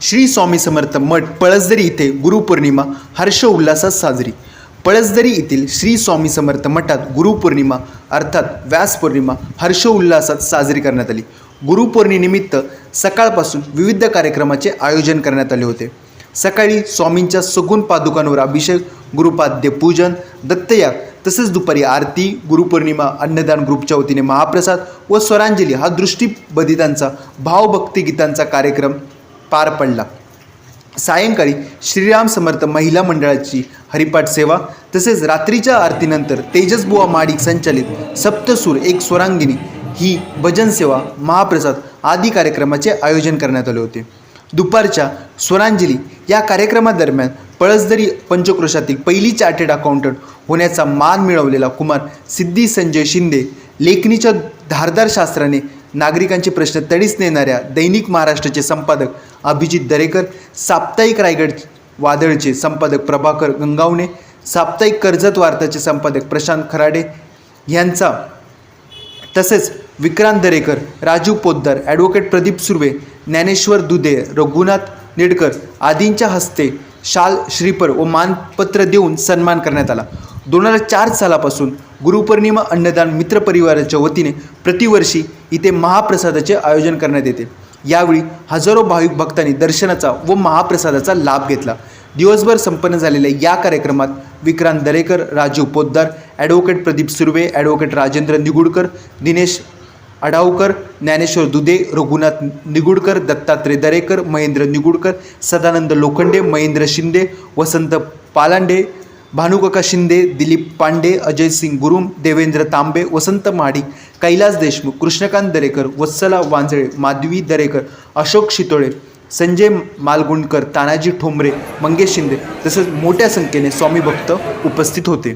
श्री स्वामी समर्थ मठ पळसदरी इथे गुरुपौर्णिमा हर्ष उल्हासात साजरी. पळसदरी येथील श्री स्वामी समर्थ मठात गुरुपौर्णिमा अर्थात व्यासपौर्णिमा हर्ष उल्हासात साजरी करण्यात आली. गुरुपौर्णिमेनिमित्त सकाळपासून विविध कार्यक्रमाचे आयोजन करण्यात आले होते. सकाळी स्वामींच्या सगुण पादुकांवर अभिषेक गुरुपाद्य पूजन दत्तयाग तसेच दुपारी आरती गुरुपौर्णिमा अन्नदान ग्रुपच्या वतीने महाप्रसाद व स्वरांजली हा दृष्टीबधितांचा भावभक्ती गीतांचा कार्यक्रम पार पडला. सायंकाळी श्रीराम समर्थ महिला मंडळाची हरिपाठ सेवा तसेच रात्रीच्या आरतीनंतर तेजसबुवा माडिक संचालित सप्तसूर एक स्वरांगिनी ही भजन सेवा महाप्रसाद आदी कार्यक्रमाचे आयोजन करण्यात आले होते. दुपारच्या स्वरांजली या कार्यक्रमादरम्यान पळसदरी पंचक्रोशातील पहिली चार्टेड अकाउंटंट होण्याचा मान मिळवलेला कुमार सिद्धी संजय शिंदे लेखणीच्या धारदार शास्त्राने नागरिकांचे प्रश्न तडीस नेणाऱ्या दैनिक महाराष्ट्राचे संपादक अभिजित दरेकर साप्ताहिक रायगड वादळचे संपादक प्रभाकर गंगावणे साप्ताहिक कर्जत वार्ताचे संपादक प्रशांत खराडे यांचा तसेच विक्रांत दरेकर राजू पोद्दार ॲडव्होकेट प्रदीप सुर्वे ज्ञानेश्वर दुधे रघुनाथ नेडकर आदींच्या हस्ते शाल श्रीपर व मानपत्र देऊन सन्मान करण्यात आला. दोन हजार चार सालापासून गुरुपौर्णिमा अन्नदान मित्र परिवाराच्या वतीने प्रतिवर्षी इथे महाप्रसादाचे आयोजन करण्यात येते. यावेळी हजारो भाविक भक्तांनी दर्शनाचा व महाप्रसादाचा लाभ घेतला. दिवसभर संपन्न झालेल्या या कार्यक्रमात विक्रांत दरेकर राजीव पोद्दार ॲडव्होकेट प्रदीप सुर्वे ॲडव्होकेट राजेंद्र निगुडकर दिनेश अडावकर ज्ञानेश्वर दुधे रघुनाथ निगुडकर दत्तात्रय दरेकर महेंद्र निगुडकर सदानंद लोखंडे महेंद्र शिंदे वसंत पालांडे भानुकाका शिंदे दिलीप पांडे अजय सिंग गुरुम देवेंद्र तांबे वसंत माडी कैलास देशमुख कृष्णकांत दरेकर वत्सला वांजळे माधवी दरेकर अशोक शितोळे संजय मालगुंडकर तानाजी ठोंबरे मंगेश शिंदे तसेच मोठ्या संख्येने स्वामी भक्त उपस्थित होते.